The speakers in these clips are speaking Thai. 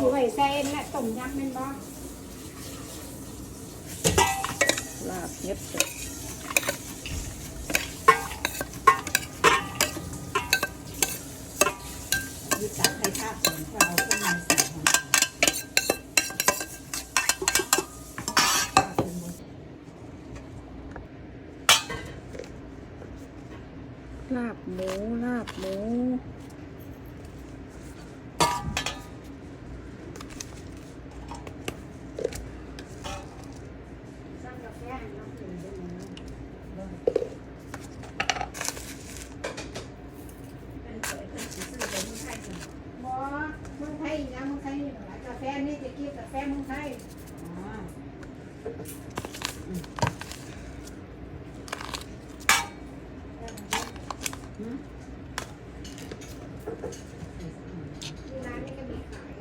สิไว้ใส่และต้มยำแม่นบ่ลาบเฮ็ดจ้ะยึดตักไข่ทาบก่อนก็เอาเครื่องในใส่ของเราเป็นหมดลาบหมูลาบหมู สั่งกาแฟให้น้องกินได้ไหม เป็นสวยเป็นสีซื้อเป็นไข่ก่อน บ่เมืองไทยนะเมืองไทยนี่ล่ะกาแฟนี่จะ กินกาแฟเมืองไทยอ๋อที่ร้านนี้ก็มีขาย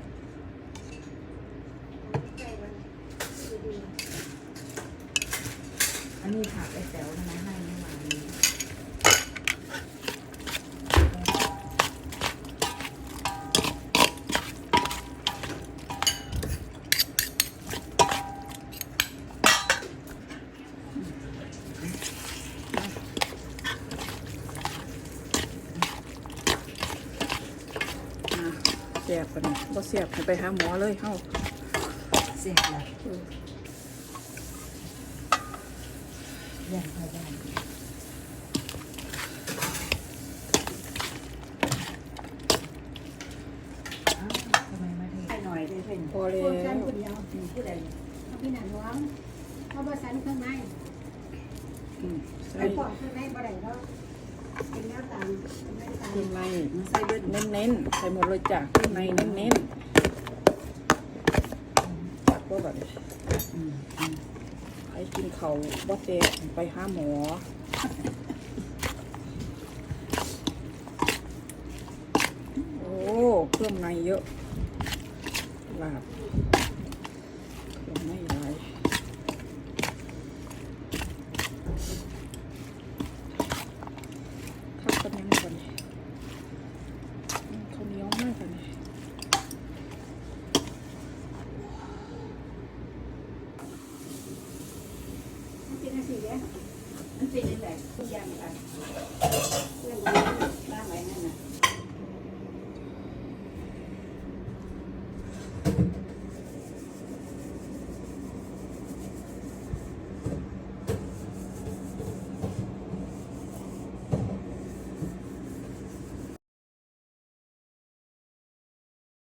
ใกล้วันดีอันนี้ผักไอ้แต๋วทำไมให้เมื่อวานนี้อะ แซ่บปะนี่บ่แซ่บให้ไปหาหมอเลยเฮาเสียบเลยยังพอได้อ้าวทำไมมาเทให้หน่อยได้เพ่นพอๆแล้โคนชันวคนเดียวมีผู้ใดเอาพี่หนังร้องเอาบ่สันข้างในอืมใส่ไอ้ปอดข้างในบ่ได้ก็เป็นแนวตาม เป็นแนวตามเครื่องในมันใส่เบิดเน้นๆ ใส่หมดเลยจ้ะเครื่องในเน้นๆจับบ่บัดนี้อืมอืมใครกินเขาบ่แซ่บไปหาหมอโอ้เครื่องในเยอะลาบเครื่องในหลายข้าวกันยังก่อนนี่อืมข้าวเหนียวมากกว่านี่ มัน เป็นอาชีพเด้อมันเป็นยังไงทุกอย่างอะเรื่องบ้างไว้นั่นน่ะ